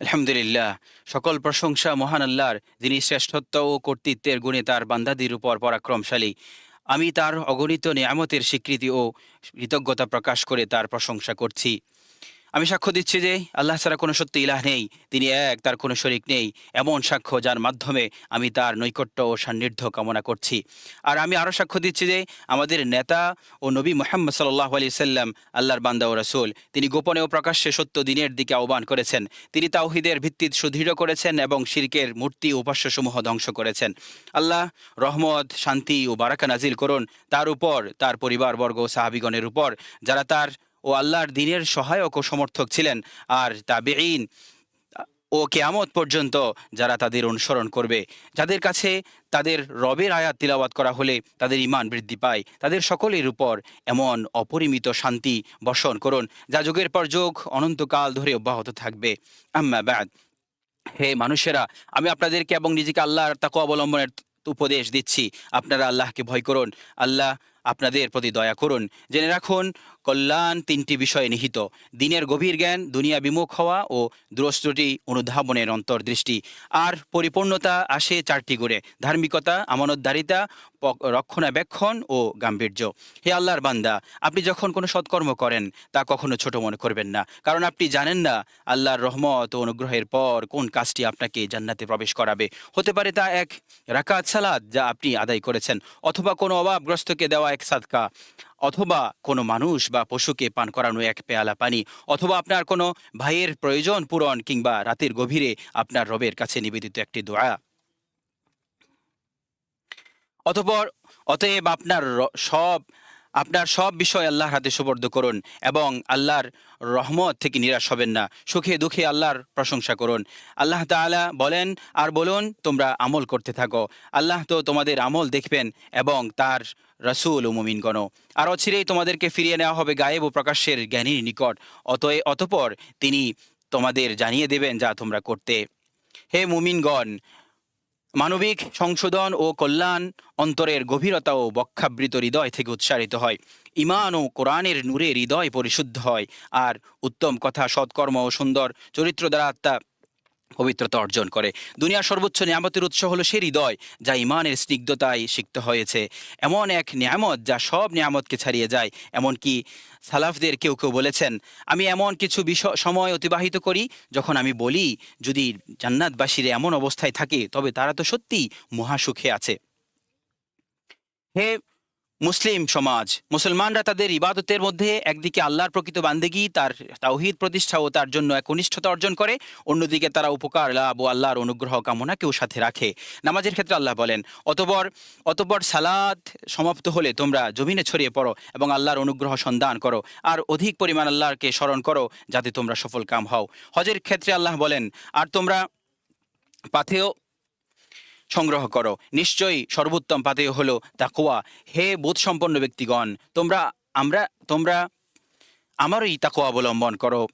আলহামদুলিল্লাহ, সকল প্রশংসা মহান আল্লাহর, যিনি শ্রেষ্ঠত্ব ও কর্তৃত্বের গুণে তার বান্দাদির উপর পরাক্রমশালী। আমি তার অগণিত নিয়ামতের স্বীকৃতি ও কৃতজ্ঞতা প্রকাশ করে তার প্রশংসা করছি। আমি সাক্ষ্য দিচ্ছি যে আল্লাহ ছাড়া কোনো সত্যি ইলাহ নেই। তিনি এক, তার কোনো শরিক নেই। এমন সাক্ষ্য যার মাধ্যমে আমি তার নৈকট্য ও সান্নিধ্য কামনা করছি। আর আমি আরও সাক্ষ্য দিচ্ছি যে আমাদের নেতা ও নবী মোহাম্মদ সাল্লাহ আলি সাল্লাম, আল্লাহর বান্দা ও রসুল, তিনি গোপনে ও প্রকাশ্যে সত্য দিনের দিকে আহ্বান করেছেন। তিনি তাওহিদের ভিত্তি সুদৃঢ় করেছেন এবং শিরকের মূর্তি উপাস্যসমূহ ধ্বংস করেছেন। আল্লাহ রহমত, শান্তি ও বারাকা নাজিল করুন। তার উপর, তার পরিবারবর্গ সাহাবিগণের উপর, যারা তার ও আল্লাহর দিনের সহায়ক ও সমর্থক ছিলেন আর তাবেইন ও কেয়ামত পর্যন্ত যারা তাদের অনুসরণ করবে। যাদের কাছে তাদের রবের আয়াত তিলাওয়াত করা হলে তাদের ইমান বৃদ্ধি পায়। তাদের সকলের উপর এমন অপরিমিত শান্তি বর্ষণ করুন, যা যুগের পর যুগ অনন্তকাল ধরে অব্যাহত থাকবে। আম্মা ব্যাদ হে মানুষেরা, আমি আপনাদেরকে এবং নিজেকে আল্লাহর তাকে অবলম্বনের উপদেশ দিচ্ছি। আপনারা আল্লাহকে ভয় করুন। আল্লাহ আপনাদের প্রতি দয়া করুন। জেনে রাখুন, কল্যাণ তিনটি বিষয়ে নিহিত। দিনের গভীর জ্ঞান, দুনিয়া বিমুখ হওয়া ও দ্রষ্টটি অনুধাবনের অন্তর্দৃষ্টি। আর পরিপূর্ণতা আসে চারটি গুণে। ধার্মিকতা, আমানতদারিতা রক্ষণাবেক্ষণ ও গাম্ভীর্য। হে আল্লাহর বান্দা, আপনি যখন কোনো সৎকর্ম করেন, তা কখনো ছোট মনে করবেন না। কারণ আপনি জানেন না আল্লাহর রহমত ও অনুগ্রহের পর কোন কাজটি আপনাকে জান্নাতে প্রবেশ করাবে। হতে পারে তা এক রাকাত সালাদ যা আপনি আদায় করেছেন, অথবা কোনো অভাবগ্রস্তকে দেওয়া এক সাদকা, অথবা কোনো মানুষ বা পশুকে পান করানো এক পেয়ালা পানি, অথবা আপনার কোনো ভাইয়ের প্রয়োজন পূরণ কিংবা রাতের গভীরে আপনার রবের কাছে নিবেদিত একটি দোয়া। অতপর অতএব আপনার সব আপনার সব বিষয় আল্লাহর হাতে সুবর্দ করুন এবং আল্লাহর রহমত থেকে নিরাশ হবেন না। সুখে দুঃখে আল্লাহর প্রশংসা করুন। আল্লাহ তাআলা বলেন, আর বলুন, তোমরা আমল করতে থাকো। আল্লাহ তো তোমাদের আমল দেখবেন এবং তার রসুল ও মুমিনগণ। আর অচিরেই তোমাদেরকে ফিরিয়ে নেওয়া হবে গায়েব ও প্রকাশ্যের জ্ঞানীর নিকট। অতএ অতপর তিনি তোমাদের জানিয়ে দেবেন যা তোমরা করতে। হে মুমিনগণ মানবিক সংশোধন ও কল্যাণ অন্তরের গভীরতা ও বক্ষাবৃত হৃদয় থেকে উৎসারিত হয়। ইমান ও কোরআনের নূরে হৃদয় পরিশুদ্ধ হয়। আর উত্তম কথা, সৎকর্ম ও সুন্দর চরিত্র দ্বারা আত্মা পবিত্রতা অর্জন করে। দুনিয়ার সর্বোচ্চ নিয়ামতের উৎস হলো সে হৃদয়, যা ইমানের স্নিগ্ধতায় সিক্ত হয়েছে। এমন এক নিয়ামত যা সব নিয়ামতকে ছাড়িয়ে যায়। এমনকি সালাফদের কেউ কেউ বলেছেন, আমি এমন কিছু বিষয় সময় অতিবাহিত করি যখন আমি বলি, যদি জান্নাতবাসীরা এমন অবস্থায় থাকে, তবে তারা তো সত্যিই মহাসুখে আছে। হে মুসলিম সমাজ। মুসলমানরা তাদের ইবাদতের মধ্যে একদিকে আল্লাহর প্রকৃত বান্দেগি, তার তাওহিদ প্রতিষ্ঠা ও তার জন্য এক কনিষ্ঠতা অর্জন করে, অন্যদিকে তারা উপকার, লাভ ও আল্লাহর অনুগ্রহ কামনাকেও সাথে রাখে। নামাজের ক্ষেত্রে আল্লাহ বলেন, অতপর অতপর সালাদ সমাপ্ত হলে তোমরা জমিনে ছড়িয়ে পড়ো এবং আল্লাহর অনুগ্রহ সন্ধান করো, আর অধিক পরিমাণ আল্লাহকে স্মরণ করো যাতে তোমরা সফল কাম হও। হজের ক্ষেত্রে আল্লাহ বলেন, আর তোমরা পাথেয় সংগ্রহ করো। নিশ্চয়ই সর্বোত্তম পাতেয় হলো তাকুয়া হে বোধ সম্পন্ন ব্যক্তিগণ, তোমরা, আমরা, তোমরা আমারই তাকুয়া অবলম্বন করো।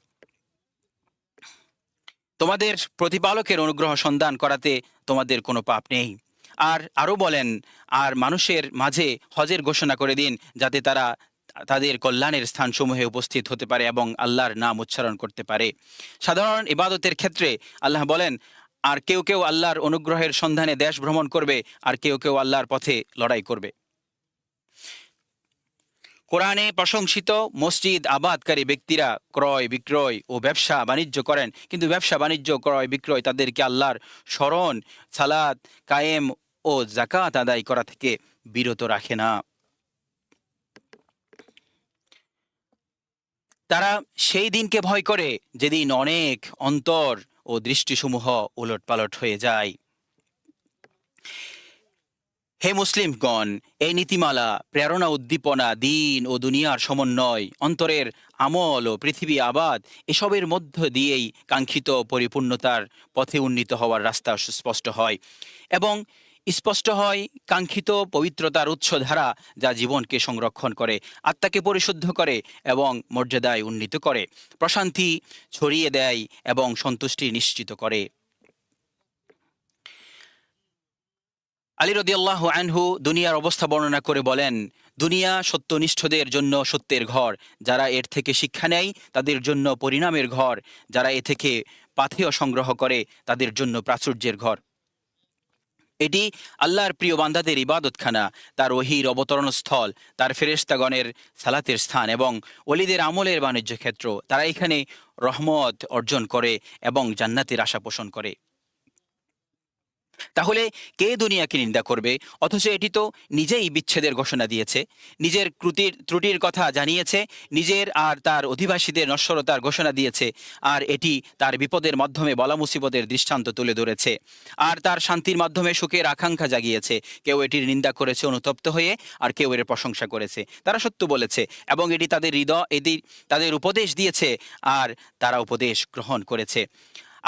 তোমাদের প্রতিপালকের অনুগ্রহ সন্ধান করাতে তোমাদের কোনো পাপ নেই। আর আরও বলেন, আর মানুষের মাঝে হজের ঘোষণা করে দিন, যাতে তারা তাদের কল্যাণের স্থানসমূহে উপস্থিত হতে পারে এবং আল্লাহর নাম উচ্চারণ করতে পারে। সাধারণ ইবাদতের ক্ষেত্রে আল্লাহ বলেন আর কেউ কেউ আল্লাহর অনুগ্রহের সন্ধানে দেশ ভ্রমণ করবে, আর কেউ কেউ আল্লাহর পথে লড়াই করবে। কোরআনে প্রশংসিত মসজিদ আবাদকারী ব্যক্তিরা ক্রয়, বিক্রয় ও ব্যবসা বাণিজ্য করেন, কিন্তু ব্যবসা, বাণিজ্য, ক্রয়, বিক্রয় তাদেরকে আল্লাহর স্মরণ সালাদ কায়েম ও জাকাত আদায় করা থেকে বিরত রাখে না। তারা সেই দিনকে ভয় করে যেদিন অনেক অন্তর ও দৃষ্টিসমূহ উলটপালট হয়ে যায়। হে মুসলিমগণ, এই নীতিমালা, প্রেরণা, উদ্দীপনা, দিন ও দুনিয়ার সমন্বয়, অন্তরের আমল ও পৃথিবী আবাদ, এসবের মধ্য দিয়েই কাঙ্ক্ষিত পরিপূর্ণতার পথে উন্নীত হওয়ার রাস্তা সুস্পষ্ট হয়। এবং স্পষ্ট হয় কাঙ্ক্ষিত পবিত্রতার উৎস ধারা যা জীবনকে সংরক্ষণ করে, আত্মাকে পরিশুদ্ধ করে এবং মর্যাদায় উন্নীত করে। প্রশান্তি ছড়িয়ে দেয় এবং সন্তুষ্টি নিশ্চিত করে। আলী রদিয়াল্লাহ আনহু দুনিয়ার অবস্থা বর্ণনা করে বলেন, দুনিয়া সত্যনিষ্ঠদের জন্য সত্যের ঘর। যারা এর থেকে শিক্ষা নেয়, তাদের জন্য পরিণামের ঘর। যারা এ থেকে পাথেয় সংগ্রহ করে, তাদের জন্য প্রাচুর্যের ঘর। এটি আল্লাহর প্রিয় বান্দাদের ইবাদতখানা, তার ওহির অবতরণ স্থল, তার ফেরেস্তাগণের সালাতের স্থান এবং অলিদের আমলের বাণিজ্য ক্ষেত্র। তারা এখানে রহমত অর্জন করে এবং জান্নাতের আশা পোষণ করে। তাহলে কে দুনিয়াকে নিন্দা করবে? অথচ এটি তো নিজেই বিচ্ছেদের ঘোষণা দিয়েছে। নিজের ত্রুটির ত্রুটির কথা জানিয়েছে, নিজের আর তার অধিবাসীদের নশ্বরতার ঘোষণা দিয়েছে, আর এটি তার বিপদের মাধ্যমে বলা মুসিবতের দৃষ্টান্ত তুলে ধরেছে। আর তার শান্তির মাধ্যমে সুখের আকাঙ্ক্ষা জাগিয়েছে। কেউ এটির নিন্দা করেছে অনুতপ্ত হয়ে, আর কেউ এর প্রশংসা করেছে। তারা সত্য বলেছে, এবং এটি তাদের হৃদয়, এটি তাদের উপদেশ দিয়েছে, আর তারা উপদেশ গ্রহণ করেছে।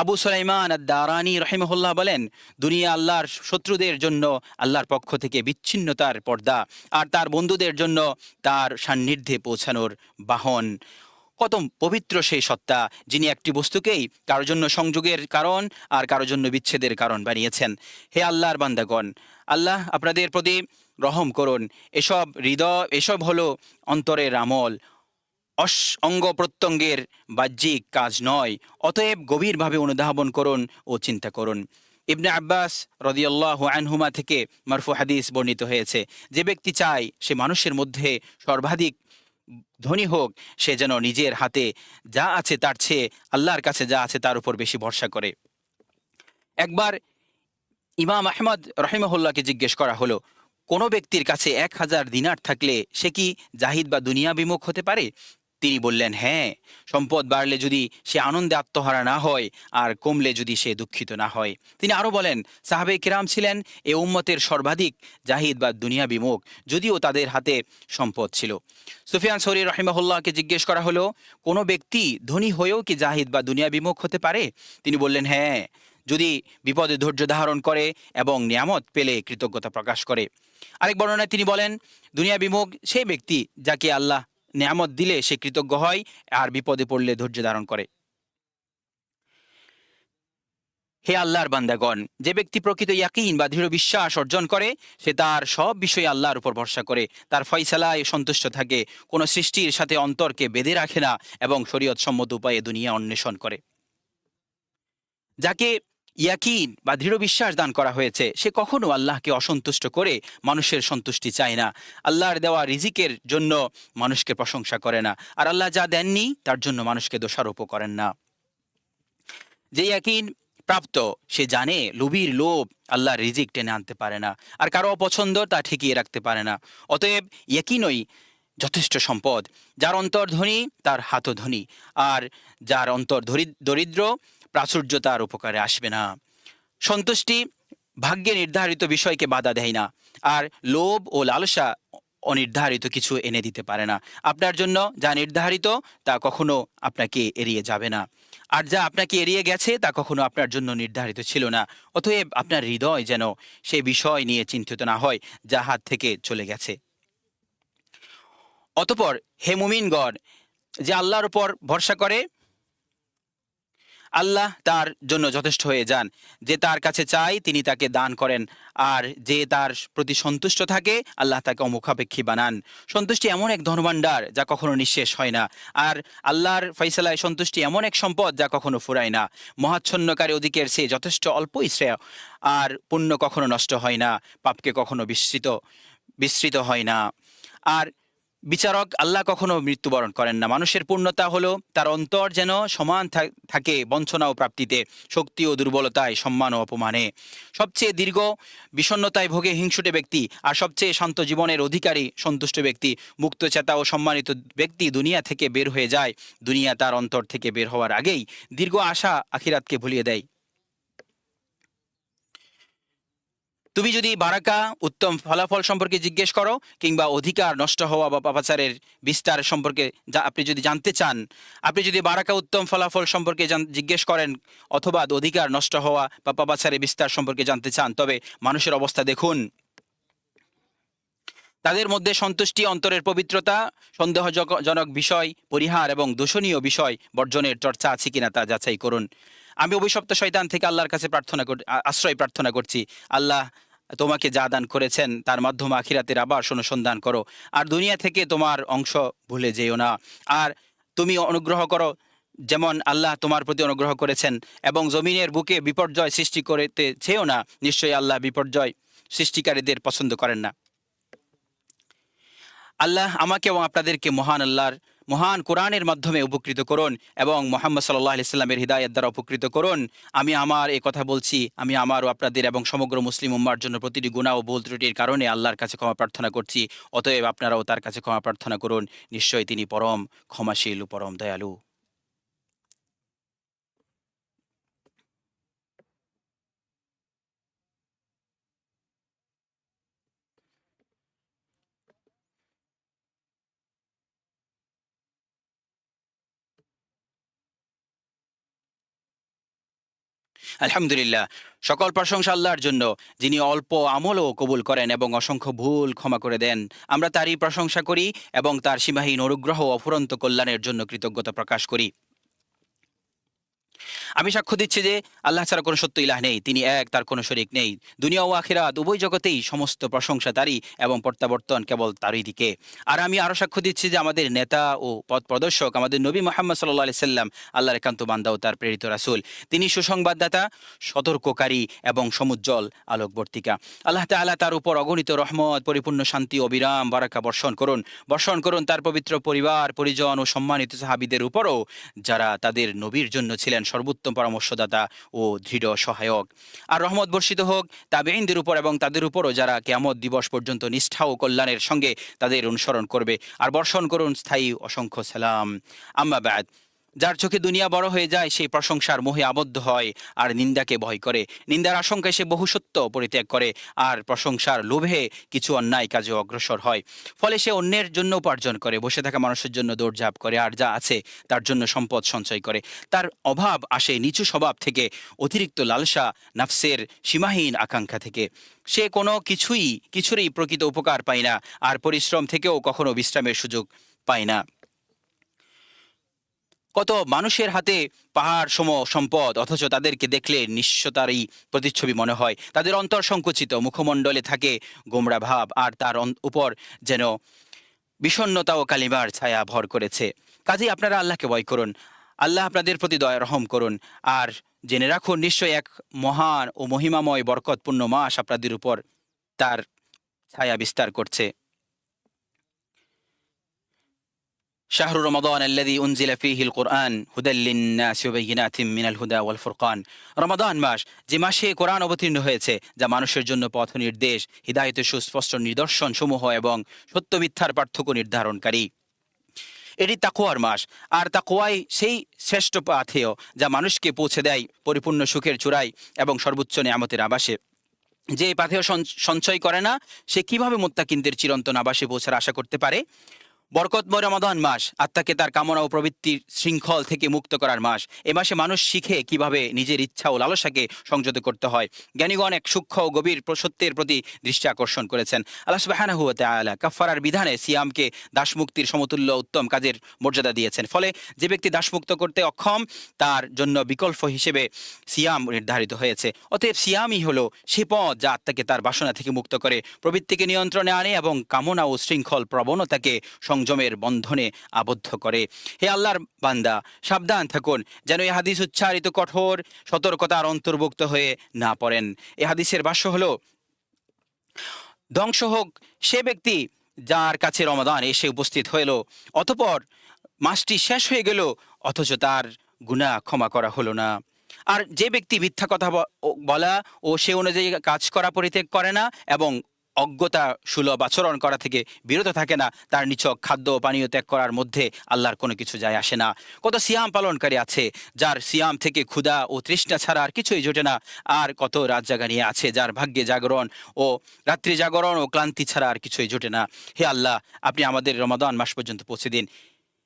আবু সুলাইমান দারানি রহিমহুল্লাহ বলেন, দুনিয়া আল্লাহর শত্রুদের জন্য আল্লাহর পক্ষ থেকে বিচ্ছিন্নতার পর্দা আর তার বন্ধুদের জন্য তার সান্নিধ্যে পৌঁছানোর বাহন। কত পবিত্র সেই সত্তা যিনি একটি বস্তুকেই কারোর জন্য সংযোগের কারণ আর কারোর জন্য বিচ্ছেদের কারণ বানিয়েছেন। হে আল্লাহর বান্দাগণ, আল্লাহ আপনাদের প্রতি রহম করুন। এসব হৃদয়, এসব হলো অন্তরের আমল। অঙ্গ প্রত্যঙ্গের বাহ্যিক কাজ নয়, অতএব গভীরভাবে অনুধাবন করুন ও চিন্তা করুন। ইবনে আব্বাস রদিয়াল্লাহ আনহুমা থেকে মারফু হাদিস বর্ণিত হয়েছে, যে ব্যক্তি চায় সে মানুষের মধ্যে সর্বাধিক ধনী হোক, সে যেন নিজের হাতে যা আছে তার চেয়ে আল্লাহর কাছে যা আছে তার উপর বেশি ভরসা করে। একবার ইমাম আহমদ রহিমহুল্লাহকে জিজ্ঞেস করা হলো, কোনো ব্যক্তির কাছে এক হাজার দিনার থাকলে সে কি জাহিদ বা দুনিয়া বিমুখ হতে পারে? তিনি বললেন হ্যাঁ সম্পদ বাড়লে যদি সে আনন্দে আত্মহারা না হয়, আর কমলে যদি সে দুঃখিত না হয়। তিনি আরও বলেন, সাহাবে কিরাম ছিলেন এ উম্মতের সর্বাধিক জাহিদ বা দুনিয়া বিমুখ যদিও তাদের হাতে সম্পদ ছিল। সুফিয়ান সৌরি রহিমাহুল্লাহকে জিজ্ঞেস করা হলো, কোনো ব্যক্তি ধনী হয়েও কি জাহিদ বা দুনিয়া বিমুখ হতে পারে? তিনি বললেন হ্যাঁ যদি বিপদে ধৈর্য ধারণ করে এবং নিয়ামত পেলে কৃতজ্ঞতা প্রকাশ করে। আরেক বর্ণনায় তিনি বলেন দুনিয়া বিমুখ সেই ব্যক্তি যাকে আল্লাহ নিয়ামত দিলে সে কৃতজ্ঞ হয়, আর বিপদে পড়লে ধৈর্য ধারণ করে। হে আল্লাহর বান্দাগণ, যে ব্যক্তি প্রকৃত ইয়াকিন বা দৃঢ় বিশ্বাস অর্জন করে, সে তার সব বিষয়ে আল্লাহর উপর ভরসা করে। তার ফয়সালায় সন্তুষ্ট থাকে, কোনো সৃষ্টির সাথে অন্তরকে বেঁধে রাখে না, এবং শরীয়ত সম্মত উপায়ে দুনিয়া অন্বেষণ করে। যাকে ইয়াকিন বা দৃঢ় বিশ্বাস দান করা হয়েছে। সে কখনো আল্লাহকে অসন্তুষ্ট করে মানুষের সন্তুষ্টি চায় না। আল্লাহর দেওয়া রিজিকের জন্য মানুষকে প্রশংসা করে না। আর আল্লাহ যা দেননি, তার জন্য মানুষকে দোষারোপ করেন না। যে ইয়াকিন প্রাপ্ত, সে জানে লোভীর লোভ আল্লাহর রিজিক টেনে আনতে পারে না। আর কারও অপছন্দ, তা ঠেকিয়ে রাখতে পারে না। অতএব ইয়াকিনই যথেষ্ট সম্পদ। যার অন্তর ধনী, তার হাতও ধনী। আর যার অন্তর দরিদ্র প্রাচুর্য তার উপকারে আসবে না। সন্তুষ্টি ভাগ্যে নির্ধারিত বিষয়কে বাধা দেয় না, আর লোভ ও লালসা অনির্ধারিত কিছু এনে দিতে পারে না। আপনার জন্য যা নির্ধারিত, তা কখনো আপনাকে এড়িয়ে যাবে না। আর যা আপনাকে এড়িয়ে গেছে, তা কখনো আপনার জন্য নির্ধারিত ছিল না। অতএব আপনার হৃদয় যেন সেই বিষয় নিয়ে চিন্তিত না হয়, যা হাত থেকে চলে গেছে। অতপর হে মুমিনগণ, যে আল্লাহর উপর ভরসা করে আল্লাহ তার জন্য যথেষ্ট হয়ে যান। যে তার কাছে চাই, তিনি তাকে দান করেন। আর যে তার প্রতি সন্তুষ্ট থাকে, আল্লাহ তাকে অমুখাপেক্ষী বানান। সন্তুষ্টি এমন এক ধনভাণ্ডার যা কখনো নিঃশেষ হয় না। আর আল্লাহর ফয়সালায় সন্তুষ্টি এমন এক সম্পদ যা কখনো ফুরায় না। মহাচ্ছন্নকারী অধিকের সে যথেষ্ট অল্পই শ্রেয়। আর পুণ্য কখনো নষ্ট হয় না, পাপকে কখনো বিস্মৃত বিস্মৃত হয় না। আর বিচারক আল্লাহ কখনো মৃত্যুবরণ করেন না। মানুষের পূর্ণতা হলো তার অন্তর যেন সমান থাকে বঞ্চনা ও প্রাপ্তিতে, শক্তি ও দুর্বলতায়, সম্মান ও অপমানে। সবচেয়ে দীর্ঘ বিষণ্ণতায় ভোগে হিংসুটে ব্যক্তি আর সবচেয়ে শান্ত জীবনের অধিকারী সন্তুষ্ট ব্যক্তি মুক্ত চেতা ও সম্মানিত ব্যক্তি দুনিয়া থেকে বের হয়ে যায়। দুনিয়া তার অন্তর থেকে বের হওয়ার আগেই দীর্ঘ আশা আখিরাতকে ভুলিয়ে দেয়। তুমি যদি বারাকা উত্তম ফলাফল সম্পর্কে জিজ্ঞেস করো, কিংবা অধিকার নষ্ট হওয়া বা পাপাচারের বিস্তার সম্পর্কে যা আপনি যদি জানতে চান, আপনি যদি বারাকা উত্তম ফলাফল সম্পর্কে জিজ্ঞেস করেন, অথবা অধিকার নষ্ট হওয়া বা পাপাচারের বিস্তার সম্পর্কে জানতে চান, তবে মানুষের অবস্থা দেখুন। তাদের মধ্যে সন্তুষ্টি, অন্তরের পবিত্রতা, সন্দেহজনক বিষয়, পরিহার এবং দূষণীয় বিষয় বর্জনের চর্চা আছে কিনা তা যাচাই করুন। আমি অভিশপ্ত শয়তান থেকে আল্লাহর কাছে প্রার্থনা আশ্রয় প্রার্থনা করছি। আল্লাহ তোমাকে যা দান করেছেন, তার মাধ্যমে আখিরাতের আবার অনুসন্ধান করো। আর দুনিয়া থেকে তোমার অংশ ভুলে যেও না। আর তুমি অনুগ্রহ করো, যেমন আল্লাহ তোমার প্রতি অনুগ্রহ করেছেন, এবং জমিনের বুকে বিপর্যয় সৃষ্টি করতে চেয়েও না, নিশ্চয়ই আল্লাহ বিপর্যয় সৃষ্টিকারীদের পছন্দ করেন না। আল্লাহ আমাকে এবং আপনাদেরকে মহান আল্লাহর মহান কোরআনের মাধ্যমে উপকৃত করুন এবং মোহাম্মদ সাল্লাহ ইসলামের হৃদায়ত দ্বারা উপকৃত করুন। আমি আমার এ কথা বলছি, আমি আমার আপনাদের এবং সমগ্র মুসলিম উম্মার জন্য প্রতিটি গুণা ও ভুল ত্রুটির কারণে আল্লাহর কাছে ক্ষমা প্রার্থনা করছি, অতএব আপনারাও তার কাছে ক্ষমা প্রার্থনা করুন। নিশ্চয়ই তিনি পরম ক্ষমাশীল পরম দয়ালু। আলহামদুলিল্লাহ। সকল প্রশংসা আল্লাহর জন্য, যিনি অল্প আমলও কবুল করেন এবং অসংখ্য ভুল ক্ষমা করে দেন। আমরা তারই প্রশংসা করি এবং তার সীমাহীন অনুগ্রহ অফুরন্ত কল্যাণের জন্য কৃতজ্ঞতা প্রকাশ করি। আমি সাক্ষ্য দিচ্ছি যে আল্লাহ ছাড়া কোনো সত্য ইলাহ নেই, তিনি এক, তার কোনো শরিক নেই। দুনিয়া ও আখিরাত, উভয় জগতেই সমস্ত প্রশংসা তারই এবং প্রত্যাবর্তন কেবল তারই দিকে। আর আমি আরও সাক্ষ্য দিচ্ছি যে আমাদের নেতা ও পথ প্রদর্শক, আমাদের নবী মোহাম্মদ সাল্লাহ সাল্লাম, আল্লাহর একান্ত বান্দা ও তার প্রেরিত রাসুল। তিনি সুসংবাদদাতা, সতর্ককারী এবং সমুজ্জ্বল আলোকবর্তিকা। আল্লাহ তাআলা তার উপর অগণিত রহমত, পরিপূর্ণ শান্তি অবিরাম বারাকা বর্ষণ করুন। বর্ষণ করুন তার পবিত্র পরিবার, পরিজন ও সম্মানিত সাহাবিদের উপরও, যারা তাদের নবীর জন্য ছিলেন সর্বোত্তম পরামর্শদাতা ও দৃঢ় সহায়ক। আর রহমত বর্ষিত হোক তাবেইনদের উপর এবং তাদের উপরও যারা কেয়ামত দিবস পর্যন্ত নিষ্ঠা ও কল্যাণের সঙ্গে তাদের অনুসরণ করবে। আর বর্ষণ করুন, স্থায়ী অসংখ্য সালাম। আম্মা বাদ। যার চোখে দুনিয়া বড় হয়ে যায়, সেই প্রশংসার মোহে আবদ্ধ হয় আর নিন্দাকে ভয় করে। নিন্দার আশঙ্কায় সে বহু সত্য পরিত্যাগ করে আর প্রশংসার লোভে কিছু অন্যায় কাজে অগ্রসর হয়। ফলে সে অন্যের জন্য উপার্জন করে, বসে থাকা মানুষের জন্য দৌড়ঝাঁপ করে আর যা আছে তার জন্য সম্পদ সঞ্চয় করে। তার অভাব আসে নিচু স্বভাব থেকে, অতিরিক্ত লালসা নাফসের সীমাহীন আকাঙ্ক্ষা থেকে। সে কোনো কিছুই, কিছুরই প্রকৃত উপকার পায় না আর পরিশ্রম থেকেও কখনো বিশ্রামের সুযোগ পায় না। কত মানুষের হাতে পাহাড় সম সম্পদ, অথচ তাদেরকে দেখলে নিঃস্বতারই প্রতিচ্ছবি মনে হয়। তাদের অন্তর সংকুচিত, মুখমণ্ডলে থাকে গোমরা ভাব, আর তার উপর যেন বিষণ্ণতা ও কালিমার ছায়া ভর করেছে। কাজেই আপনারা আল্লাহকে ভয় করুন। আল্লাহ আপনাদের প্রতি দয়া রহম করুন। আর জেনে রাখুন নিশ্চয় এক মহান ও মহিমাময়, বরকতপূর্ণ মাস আপনাদের উপর তার ছায়া বিস্তার করছে। شهر رمضان الذي أنزل فيه القرآن هدى للناس وبينات من الهدى والفرقان রমাদান মাস যে মাসে কোরআন অবতীর্ণ হয়েছে যা মানুষের জন্য পথ নির্দেশ হৃদায়তের সুস্পষ্ট নিদর্শন সমূহ এবং সত্য মিথ্যার পার্থক্য নির্ধারণকারী এটি তাকোয়ার মাস আর তাকোয়াই সেই শ্রেষ্ঠ পাথেয় যা মানুষকে পৌঁছে দেয় পরিপূর্ণ সুখের চূড়ায় এবং সর্বোচ্চ নিয়ামতের আবাসে যে এই পাথেয় সঞ্চ- সঞ্চয় করে না সে কিভাবে মোত্তাকিনদের চিরন্তন আবাসে পৌঁছার আশা করতে পারে বরকতময় রমাদান মাস, আত্মাকে তার কামনা ও প্রবৃত্তির শৃঙ্খল থেকে মুক্ত করার মাস। এ মাসে মানুষ শিখে কীভাবে নিজের ইচ্ছা ও লালসাকে সংযত করতে হয়। জ্ঞানীগণ এক সূক্ষ্ম ও গভীর সত্যের প্রতি দৃষ্টি আকর্ষণ করেছেন। আল্লাহ সুবহানাহু ওয়া তাআলা কাফফারার বিধানে সিয়ামকে দাসমুক্তির সমতুল্য উত্তম কাজের মর্যাদা দিয়েছেন। ফলে যে ব্যক্তি দাসমুক্ত করতে অক্ষম, তার জন্য বিকল্প হিসেবে সিয়াম নির্ধারিত হয়েছে। অতএব সিয়ামই হলো সে পথ যা আত্মাকে তার বাসনা থেকে মুক্ত করে, প্রবৃত্তিকে নিয়ন্ত্রণে আনে এবং কামনা ও শৃঙ্খল প্রবণতাকে সংযমের বন্ধনে আবদ্ধ করে। হে আল্লাহর বান্দা, সাবধান থাকুন যেন এই হাদিস উচ্চারিত কঠোর, সতর্কতার অন্তর্ভুক্ত হয়ে না পড়েন। এ হাদিসের ভাষ্য হলো, ধ্বংস হোক সে ব্যক্তি যার কাছে রমাদান এসে উপস্থিত হইল, অতপর মাসটি শেষ হয়ে গেল, অথচ তার গুনাহ ক্ষমা করা হলো না। আর যে ব্যক্তি মিথ্যা কথা বলা ও সে অনুযায়ী কাজ করা পরিত্যাগ করে না এবং অজ্ঞতা সুলভ আচরণ করা থেকে বিরত থাকে না। তার নিছক খাদ্য ও পানীয় ত্যাগ করার মধ্যে আল্লাহর কোনো কিছু যায় আসে না। কত সিয়াম পালনকারী আছে, যার সিয়াম থেকে ক্ষুধা ও তৃষ্ণা ছাড়া আর কিছুই জোটে না। আর কত রাত জাগা নিয়ে আছে, যার ভাগ্যে জাগরণ ও রাত্রি জাগরণ ও ক্লান্তি ছাড়া আর কিছুই জোটে না। হে আল্লাহ, আপনি আমাদের রমাদান মাস পর্যন্ত পৌঁছে দিন।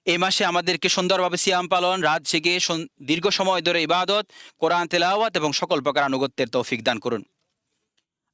এই মাসে আমাদেরকে সুন্দরভাবে সিয়াম পালন, রাত জেগে দীর্ঘ সময় ধরে ইবাদত, কোরআন তেলাওয়াত এবং সকল প্রকার আনুগত্যের তৌফিক দান করুন।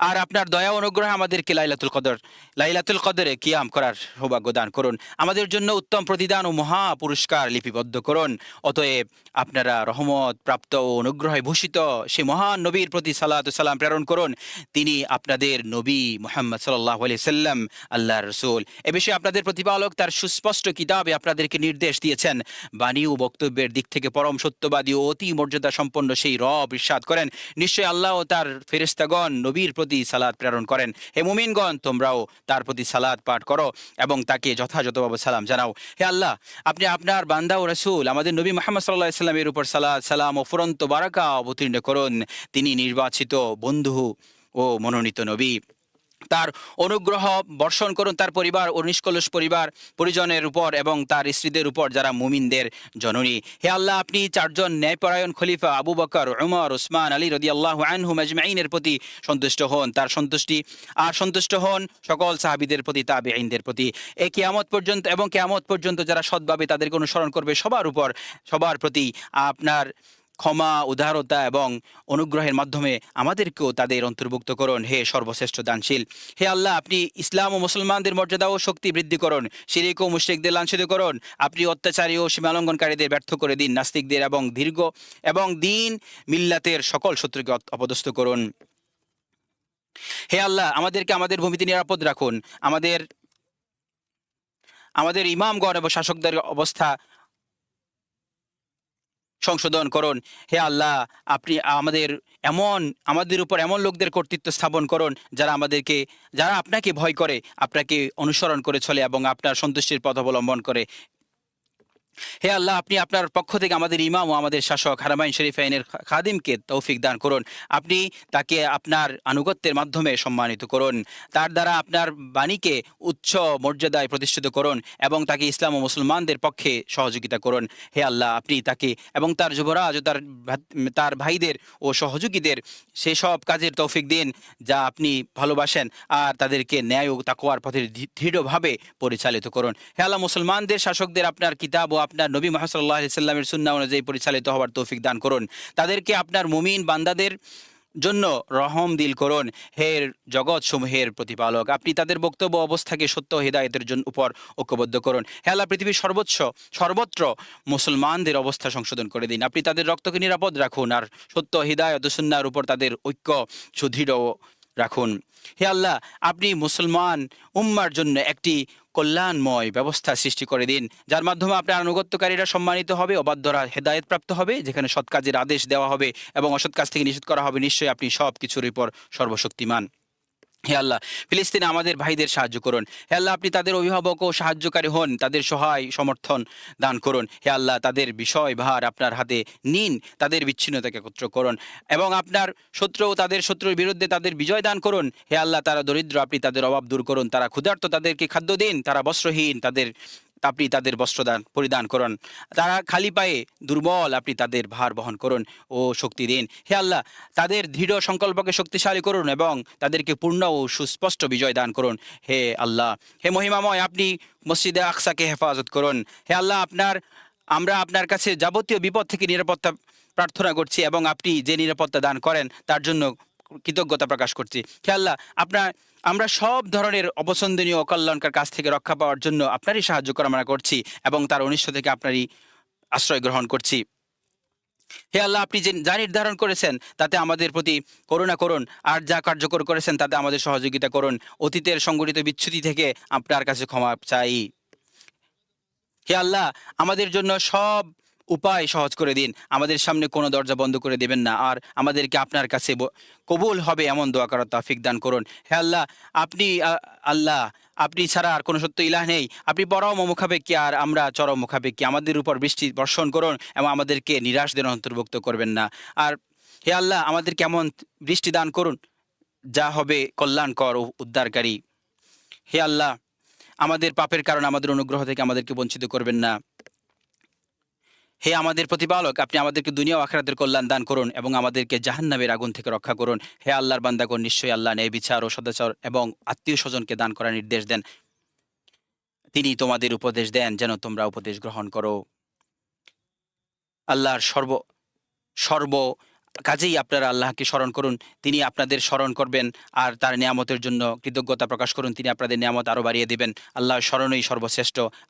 আর আপনার দয়া অনুগ্রহ আমাদেরকে লাইলাতুল কদর, লাইলাতুল কদরে কিয়াম করার সৌভাগ্য দান করুন। আমাদের জন্য উত্তম প্রতিদান ও মহা পুরস্কার লিপিবদ্ধ করুন। অতএব আপনারা রহমত প্রাপ্ত ও অনুগ্রহে ভূষিত সে মহান নবীর প্রতি সালাত সালাম প্রেরণ করুন। তিনি আপনাদের নবী মোহাম্মদ সাল্লাহ আলি সাল্লাম আল্লাহ রসুল। এ বিষয়ে আপনাদের প্রতিপালক তার সুস্পষ্ট কিতাবে আপনাদেরকে নির্দেশ দিয়েছেন। বাণী ও বক্তব্যের দিক থেকে পরম সত্যবাদী ও অতি মর্যাদা সম্পন্ন সেই রব ইরশাদ করেন। নিশ্চয়ই আল্লাহ ও তার ফেরেস্তাগণ নবীর প্রতি সালাদ প্রেরণ করেন। হে মুমিনগণ, তোমরাও তার প্রতি সালাদ পাঠ করো এবং তাকে যথাযথভাবে সালাম জানাও। হে আল্লাহ, আপনি আপনার বান্দা ও রসুল, আমাদের নবী মোহাম্মদ সাল্লাহ ইসলামের উপর সালাদ, সালাম ও ফুরন্ত বারাকা অবতীর্ণ করুন। তিনি নির্বাচিত বন্ধু ও মনোনীত নবী। তার অনুগ্রহ বর্ষণ করুন তার পরিবার ও নিষ্কলস পরিবার, পরিজনের উপর এবং তার স্ত্রীদের উপর যারা মুমিনদের জননী। হে আল্লাহ, আপনি চারজন ন্যায়পরায়ণ খলিফা আবু বকর, উমর, উসমান, আলী রদি আল্লাহ আনহু মাজমাইনের প্রতি সন্তুষ্ট হন, তার সন্তুষ্টি আর সন্তুষ্ট হন সকল সাহাবিদের প্রতি তাবে আইনদের প্রতি। এ কেয়ামত পর্যন্ত এবং কেয়ামত পর্যন্ত যারা সৎভাবে তাদেরকে অনুসরণ করবে সবার উপর, সবার প্রতি আপনার ক্ষমা, উদারতা এবং অনুগ্রহের মাধ্যমে আমাদেরকেও তাদের অন্তর্ভুক্ত করুন। হে সর্বশ্রেষ্ঠ দানশীল, হে আল্লাহ, আপনি ইসলাম ও মুসলমানদের মর্যাদা ও শক্তি বৃদ্ধি করুন, শিরিক ও মুশ্রিকদের লাঞ্ছিত করুন, আপনি অত্যাচারী ও সীমালঙ্ঘনকারীদের ব্যর্থ করে দিন, নাস্তিকদের এবং দীর্ঘ এবং দিন মিল্লাতের সকল শত্রুকে অপদস্থ করুন। হে আল্লাহ, আমাদেরকে আমাদের ভূমিতে নিরাপদ রাখুন। আমাদের আমাদের ইমামগণ এবং শাসকদের অবস্থা সংশোধন করুন। হে আল্লাহ, আপনি আমাদের এমন, আমাদের উপর এমন লোকদের কর্তৃত্ব স্থাপন করুন, যারা আমাদেরকে, যারা আপনাকে ভয় করে, আপনাকে অনুসরণ করে চলে এবং আপনার সন্তুষ্টির পথ অবলম্বন করে। হে আল্লাহ, আপনি আপনার পক্ষ থেকে আমাদের ইমাম ও আমাদের শাসক হারামাইন শরীফ আইনের খাদিমকে তৌফিক দান করুন। আপনি তাকে আপনার আনুগত্যের মাধ্যমে সম্মানিত করুন। তার দ্বারা আপনার বাণীকে উচ্চ মর্যাদায় প্রতিষ্ঠিত করুন এবং তাকে ইসলাম ও মুসলমানদের পক্ষে সহযোগিতা করুন। হে আল্লাহ, আপনি তাকে এবং তার যুবরাজ ও তার তার ভাইদের ও সহযোগীদের সেসব কাজের তৌফিক দিন যা আপনি ভালোবাসেন আর তাদেরকে ন্যায় ও তাকোয়ার পথে দৃঢ়ভাবে পরিচালিত করুন। হে আল্লাহ, মুসলমানদের শাসকদের আপনার কিতাব ও আপনার নবী মোহাম্মদ সাল্লাহ সাল্লামের সুন্না অনুযায়ী পরিচালিত হওয়ার তৌফিক দান করুন। তাদেরকে আপনার মুমিন বান্দাদের জন্য রহম দিল করুন। হের জগৎ সমূহের প্রতিপালক। আপনি তাদের বক্তব্য অবস্থাকে সত্য হৃদায়তের জন্য উপর ঐক্যবদ্ধ করুন। হে আল্লাহ, পৃথিবীর সর্বোচ্চ, সর্বত্র মুসলমানদের অবস্থা সংশোধন করে দিন। আপনি তাদের রক্তকে নিরাপদ রাখুন আর সত্য হৃদায়ত সুন্নার উপর তাদের ঐক্য সুদৃঢ় রাখুন। হে আল্লাহ, আপনি মুসলমান উম্মার জন্য একটি কল্যাণময় ব্যবস্থা সৃষ্টি করে দিন। যার মাধ্যমে আপনার আনুগত্যকারীরা সম্মানিত হবে, অবাধ্যরা হেদায়ত প্রাপ্ত হবে, যেখানে সৎ কাজের আদেশ দেওয়া হবে এবং অসৎ কাজ থেকে নিষেধ করা হবে, নিশ্চয়ই আপনি সব কিছুর উপর সর্বশক্তিমান। হে আল্লাহ, ফিলিস্তিনে আমাদের ভাইদের সাহায্য করুন। হে আল্লাহ, আপনি তাদের অভিভাবক ও সাহায্যকারী হন, তাদের সহায় সমর্থন দান করুন। হে আল্লাহ, তাদের বিষয় ভার আপনার হাতে নিন, তাদের বিচ্ছিন্নতাকে একত্র করুন এবং আপনার শত্রু ও তাদের শত্রুর বিরুদ্ধে তাদের বিজয় দান করুন। হে আল্লাহ, তারা দরিদ্র, আপনি তাদের অভাব দূর করুন, তারা ক্ষুধার্ত, তাদেরকে খাদ্য দিন, তারা বস্ত্রহীন, তাদের আপনি তাদের বস্ত্রদান, পরিধান করুন। তারা খালি পায়ে দুর্বল, আপনি তাদের ভার বহন করুন ও শক্তি দিন। হে আল্লাহ, তাদের দৃঢ় সংকল্পকে শক্তিশালী করুন এবং তাদেরকে পূর্ণ ও সুস্পষ্ট বিজয় দান করুন। হে আল্লাহ, হে মহিমাময়, আপনি মসজিদে আকসাকে হেফাজত করুন। হে আল্লাহ, আপনার, আমরা আপনার কাছে যাবতীয় বিপদ থেকে নিরাপত্তা প্রার্থনা করছি এবং আপনি যে নিরাপত্তা দান করেন, তার জন্য কৃতজ্ঞতা প্রকাশ করছি। আল্লাহ, আপনার, আমরা সব ধরনের অপছন্দনীয় অকল্যাণকার কাছ থেকে রক্ষা পাওয়ার জন্য আপনারই সাহায্য কামনা করছি এবং তার অনিষ্ট থেকে আপনারই আশ্রয় গ্রহণ করছি। হে আল্লাহ, আপনি যে যা নির্ধারণ করেছেন, তাতে আমাদের প্রতি করুণা করুন। আর যা কার্যকর করেছেন, তাতে আমাদের সহযোগিতা করুন। অতীতের সংগঠিত বিচ্ছুতি থেকে আপনার কাছে ক্ষমা চাই। হে আল্লাহ, আমাদের জন্য সব উপায় সহজ করে দিন। আমাদের সামনে কোনো দরজা বন্ধ করে দেবেন না। আর আমাদেরকে আপনার কাছে কবুল হবে এমন দোয়া করার তাফিক দান করুন। হে আল্লাহ, আপনি আল্লাহ, আপনি ছাড়া আর কোনো সত্য ইলাহ নেই। আপনি পরম মুখাপেক্ষী আর আমরা চরম মুখাপেক্ষী। আমাদের উপর বৃষ্টি বর্ষণ করুন এবং আমাদেরকে নিরাশদের অন্তর্ভুক্ত করবেন না। আর হে আল্লাহ, আমাদের কেমন বৃষ্টি দান করুন। যা হবে কল্যাণকর ও উদ্ধারকারী। হে আল্লাহ, আমাদের পাপের কারণে আমাদের অনুগ্রহ থেকে আমাদেরকে বঞ্চিত করবেন না। হে আমাদের প্রতিপালক, আপনি আমাদেরকে দুনিয়া ও আখরাতের কল্যাণ দান করুন এবং আমাদেরকে জাহান্নামের আগুন থেকে রক্ষা করুন। হে আল্লাহর বান্দাগণ, নিশ্চয়ই আল্লাহ ন্যায় বিচার ও সদাচার এবং আত্মীয় স্বজনকে দান করার নির্দেশ দেন। তিনি তোমাদের উপদেশ দেন যেন তোমরা উপদেশ গ্রহণ করো। আল্লাহর সর্ব সর্ব কাজেই আপনারা আল্লাহকে স্মরণ করুন। তিনি আপনাদের স্মরণ করবেন আর তার নিয়ামতের জন্য কৃতজ্ঞতা প্রকাশ করুন। তিনি আপনাদের নিয়ামত আরও বাড়িয়ে দেবেন। আল্লাহর স্মরণই সর্বশ্রেষ্ঠ।